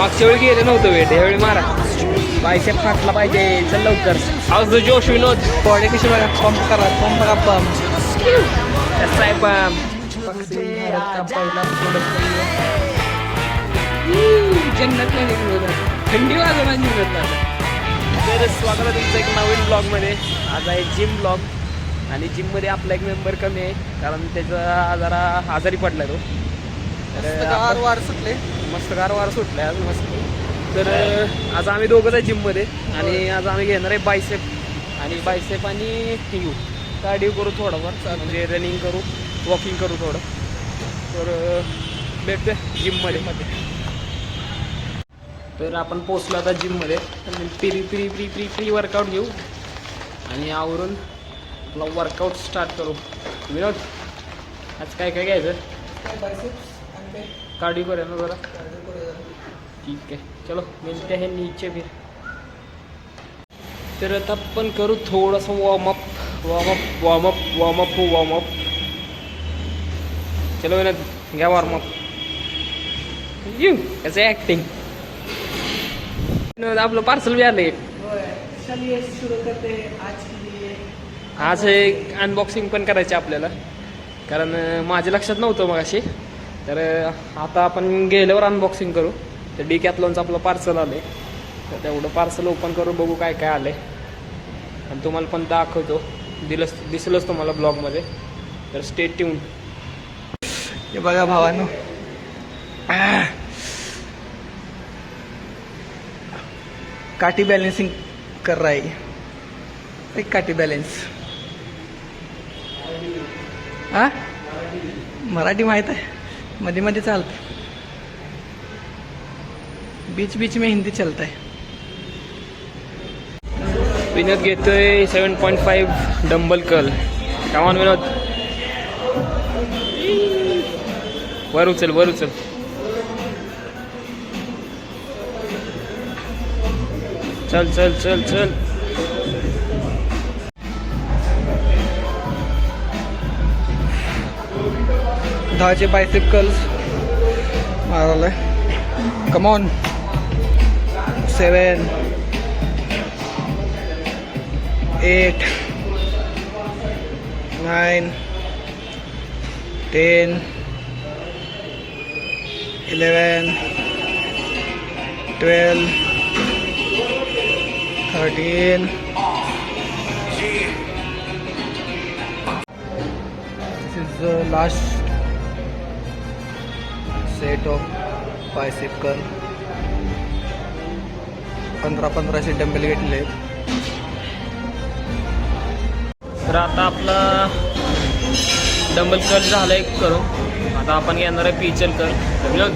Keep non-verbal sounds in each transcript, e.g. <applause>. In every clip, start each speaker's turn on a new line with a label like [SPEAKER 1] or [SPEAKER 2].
[SPEAKER 1] मागच्या वेळी गेले नव्हतं वेट यावेळी मारा. बायसेप फाटला पाहिजे चल लवकर. द जोश विनोद.
[SPEAKER 2] बॉडी कशी बघा पंप करा पंप करा पंप
[SPEAKER 1] कसा आहे? पण जन्नत नाही थंडी वाजवणार निघत तर स्वागत आहे तुमचं एक नवीन ब्लॉगमध्ये आज आहे जिम ब्लॉग आणि जिममध्ये आपला एक मेंबर कमी आहे कारण त्याचा जरा आजारी पडला तो. तर
[SPEAKER 2] गार वार सुटले
[SPEAKER 1] मस्त गारवार सुटलाय आज मस्त. तर आज आम्ही दोघंच आहे जिममध्ये आणि आज आम्ही घेणार आहे बायसेप आणि बायसेप आणि घेऊ कार्डिओ करू थोडंफार. म्हणजे रनिंग करू वॉकिंग करू थोडं. तर अं, भेटतोय जिममध्ये तर आपण पोचलो आता जिममध्ये pre pre pre pre pre workout घेऊ. आणि आवरून आपला वर्कआउट स्टार्ट करू. विनोद आज काय काय घ्यायचं? कार्डिओ करूया ना जरा. ठीक आहे. चलो मिलते हैं नीचे फिर तर आता आपण करू थोडंसं warm up warm up warm up warm up warm up चलो विनोद घ्या वॉर्मअप यू कसं ॲक्टिंग आपलं पार्सल बी आलं एक
[SPEAKER 2] चलिए शुरू करते. हैं आज के लिए
[SPEAKER 1] आज एक अनबॉक्सिंग पण करायची आपल्याला. कारण माझ्या लक्षात नव्हतं मग अशी तर आता आपण गेल्यावर अनबॉक्सिंग करू. तर डी कॅथलॉनचं आपलं पार्सल आलं आहे तर तेवढं पार्सल ओपन करून बघू काय काय आलं आहे आणि तुम्हाला पण दाखवतो. दिलंच दिसलंच तुम्हाला ब्लॉगमध्ये तर स्टेट ट्यून
[SPEAKER 2] हे बघा भावानो. काठी बॅलेन्सिंग कर रहा है एक काठी बॅलेन्स हा? मराठी माहीत आहे? मध्ये मध्ये चालतं बीच बीच में हिंदी चलता है.
[SPEAKER 1] विनोद घेतोय सेवन पॉईंट फाईव्ह डंबल कल कामान विनोद. वर उचल वर उचल. चल चल चल चल.
[SPEAKER 2] दहाचे bicep curls मारवलंय come on seven eight nine ten eleven twelve thirteen This is the last set of bicep कर. पंधरा पंधराशे डंबेल घेतले. आहेत
[SPEAKER 1] तर आता आपला डंबल कट झाला एक आता आपण घेणार आहे पिचल कर विनोद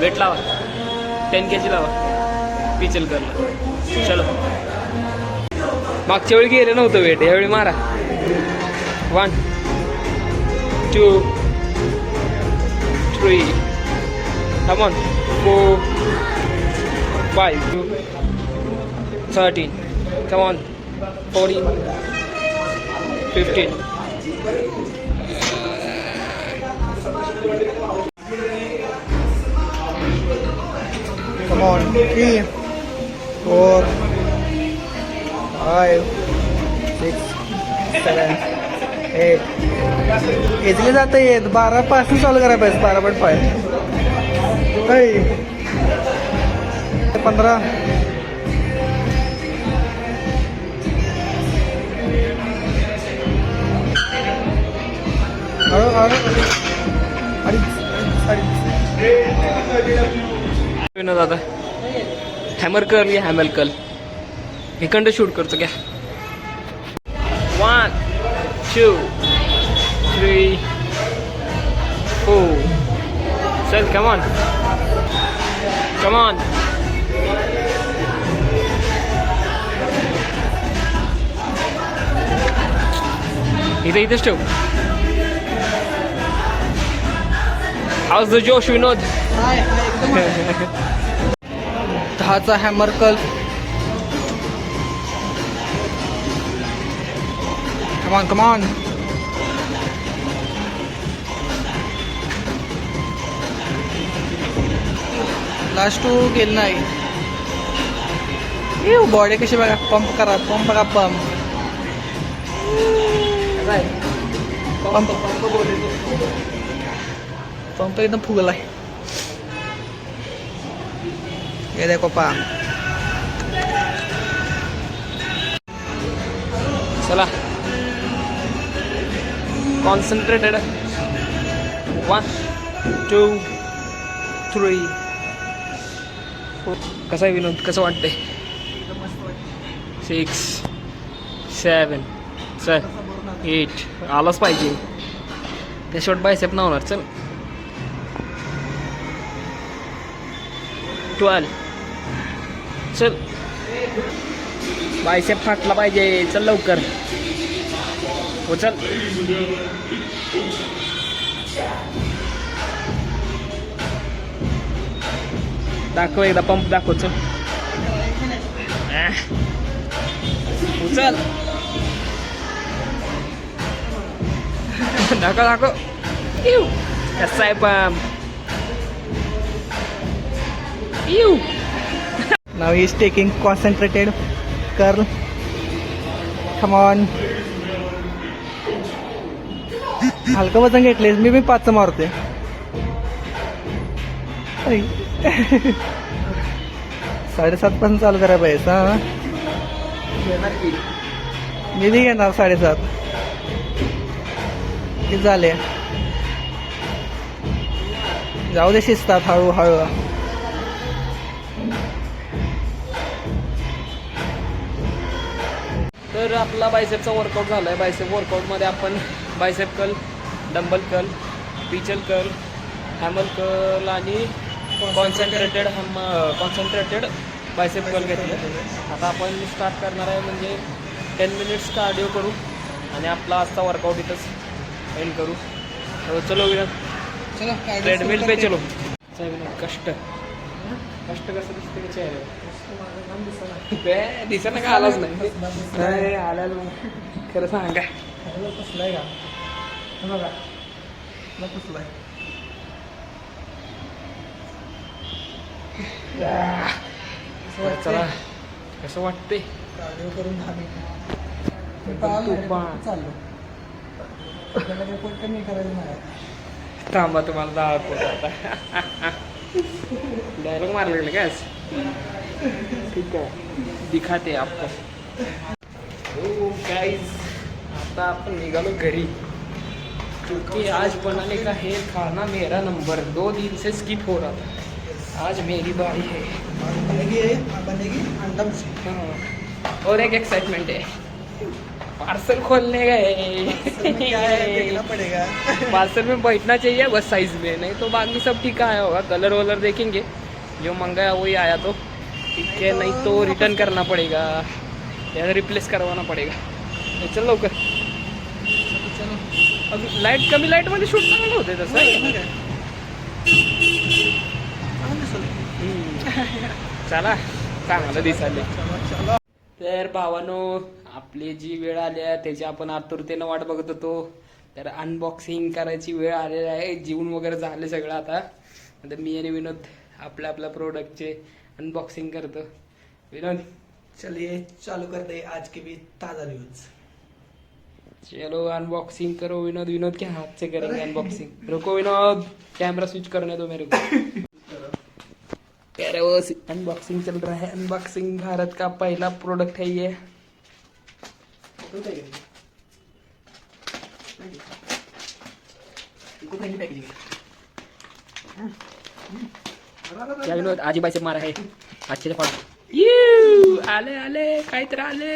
[SPEAKER 1] वेट लावा. टेन के जी लावा. पिचल करला चलो. मागच्या वेळी गेले नव्हतं वेट यावेळी मारा. One two three come on four five thirteen come on fourteen fifteen
[SPEAKER 2] Come on, three, four, five, six, seven, eight. Easily जाता येत बारा पासून चालू करा पाहिजे. बारा पॉईंट फाय पंधरा। हळू हळू
[SPEAKER 1] दादा हॅमर कर या हॅमर कल हिकंड शूट करतो घ्या. वन टू थ्री फोर चल कमॉन कमॉन इथं इथंच ठेव हाऊस द जोश विनोद
[SPEAKER 2] दहाचा हॅमर कल कमान कमान लास्ट टू गेलं नाही बॉडी कशी बघा पंप करा पंप बघा पंप पंप पंप एकदम फुगला आहे हे देखो पा
[SPEAKER 1] चला कॉन्सन्ट्रेटेड वन टू थ्री कसं आहे विनोद? कसं वाटतंय? सिक्स सेवन चल एट आलाच पाहिजे. त्या शॉट बायसेप ना होणार चल. ट्वेल्व चल. बायसेप फाटला पाहिजे. चल लवकर. हो चल. दाखव एकदा पंप दाखव चल. उचल. <laughs> दाखव दाखव. कसा आहे pump? You <laughs>
[SPEAKER 2] now is taking concentrated concentrated come on हलकं वजन घेतलेस मी मी पाच मारते ऐ. साडेसात पासून चालू करा पाहिजे हा? मी घेणार साडेसात. किती झाले? जाऊ दे शिजतात हळूहळू.
[SPEAKER 1] तर आपला बायसेपचा वर्कआउट झाला आहे बायसेप वर्कआउटमध्ये आपण बायसेप कल डंबल कल पिचल कल हॅमल कल आणि कॉन्सन्ट्रेटेड हॅम कॉन्सन्ट्रेटेड बायसेप कल घेतले आता आपण स्टार्ट करणार आहे म्हणजे टेन मिनिट्स कार्डिओ करू आणि आपला आजचा वर्कआउट इथंच एंड करू. चलो विनोद ट्रेडमिल पे चलो. विनोद कष्ट. कष्ट कसं दिसते का चेहऱ्यावर? दिसत का आलाच नाही? मग खरं सांगा.
[SPEAKER 2] पुसलाय का? बघा. पुसलाय.
[SPEAKER 1] चला कसं वाटते
[SPEAKER 2] दहा
[SPEAKER 1] थांबा तुम्हाला दाखवतो आता डायलॉग मारलेलं काय? ठीक आहे दिखाते आपको गाइस आता आपण निघालो घरी क्योंकि आज बनाने का है खाना मेरा नंबर दो दिन से स्किप हो रहा था आज मेरी बारी है।
[SPEAKER 2] बनेगी बनेगी अंडा
[SPEAKER 1] हाँ, और एक एक्साइटमेंट है। पार्सल खोलने गए।
[SPEAKER 2] पड़ेगा।
[SPEAKER 1] पार्सल में बैठना चाहिए बस साइज़ में। नहीं तो बाकी सब ठीक आया होगा। कलर वलर देखेंगे। जो मंगाया वही आया तो। ठीक है नहीं तो रिटर्न करना पड़ेगा। या रिप्लेस करवाना पड़ेगा। तो चल लवकर। अभी लाईट कमी लाईटमध्ये शूट चांगलं होते तसं चला चांगलं दिसाले तर भावानो आपली जी वेळ आली आहे त्याची आपण आतुरतेनं वाट बघत होतो. तर अनबॉक्सिंग करायची वेळ आलेली आहे. जीवन वगैरे झाले सगळं आता. आता मी आणि विनोद आपल्या आपल्या प्रोडक्टचे अनबॉक्सिंग करतो. विनोद.
[SPEAKER 2] चलिए चालू करते. आज के भी ताज़ा न्यूज
[SPEAKER 1] चलो अनबॉक्सिंग करो. विनोद विनोद के हाथ से करेंगे अनबॉक्सिंग रुको विनोद कैमरा स्विच करने दो मेरे को. <laughs> रहे वो अनबॉक्सिंग चल रहा है। अनबॉक्सिंग भारत का पहला प्रोडक्ट है ये। क्या विनोद आजी बाई से मारा है। अच्छे से फाड़ यू आले आले काय तर आले।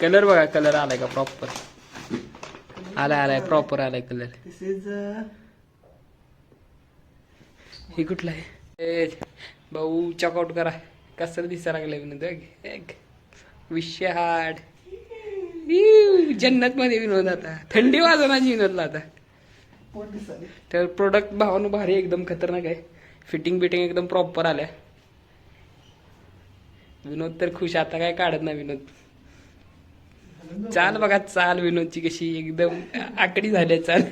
[SPEAKER 1] कलर बघा कलर आलाय का प्रॉपर आलाय आलाय प्रॉपर आलाय कलर
[SPEAKER 2] दिस इज
[SPEAKER 1] हे कुठलं आहे? भाऊ चॉकआउट करा. कसं दिसायला लागलं विनोद एक- विषय हार्ड जन्नत मध्ये विनोद आता. थंडी वाजवण्याची विनोदला आता. तर प्रोडक्ट भावानं भारी एकदम खतरनाक आहे. फिटिंग बिटिंग एकदम प्रॉपर आल्या. विनोद तर खुश आता काय काढत नाही विनोद. चाल बघा चाल विनोदची कशी एकदम आकडी झाली चाल.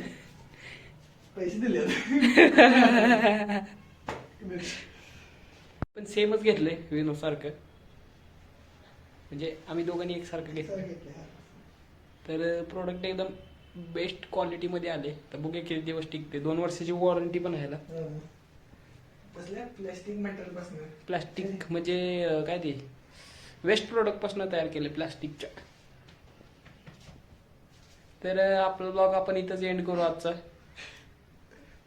[SPEAKER 2] पैसे दिले <laughs>
[SPEAKER 1] पण सेमच घेतलंय विनो सारखं. म्हणजे आम्ही दोघांनी एकसारखं घेतलं. तर प्रोडक्ट एकदम बेस्ट क्वालिटीमध्ये आले. तर बघूया किती दिवस टिकते. दोन वर्षाची वॉरंटी पण आहे.
[SPEAKER 2] कसल्या? प्लॅस्टिकपासून.
[SPEAKER 1] प्लास्टिक म्हणजे काय ते? वेस्ट प्रोडक्टपासून तयार केले प्लास्टिकच्या तर आपला ब्लॉग आपण इथंच एंड करू आजचा.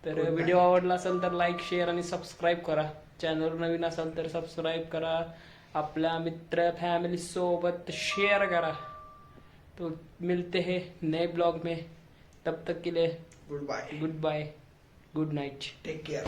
[SPEAKER 1] तर
[SPEAKER 2] Good
[SPEAKER 1] व्हिडिओ आवडला असेल तर लाईक शेअर आणि सबस्क्राईब करा. चॅनल नवीन असेल तर सबस्क्राईब करा. आपल्या मित्र फॅमिली सोबत शेअर करा. तो मिलते हैं नए ब्लॉग में. तब तक के लिए
[SPEAKER 2] good bye
[SPEAKER 1] good bye good night
[SPEAKER 2] take care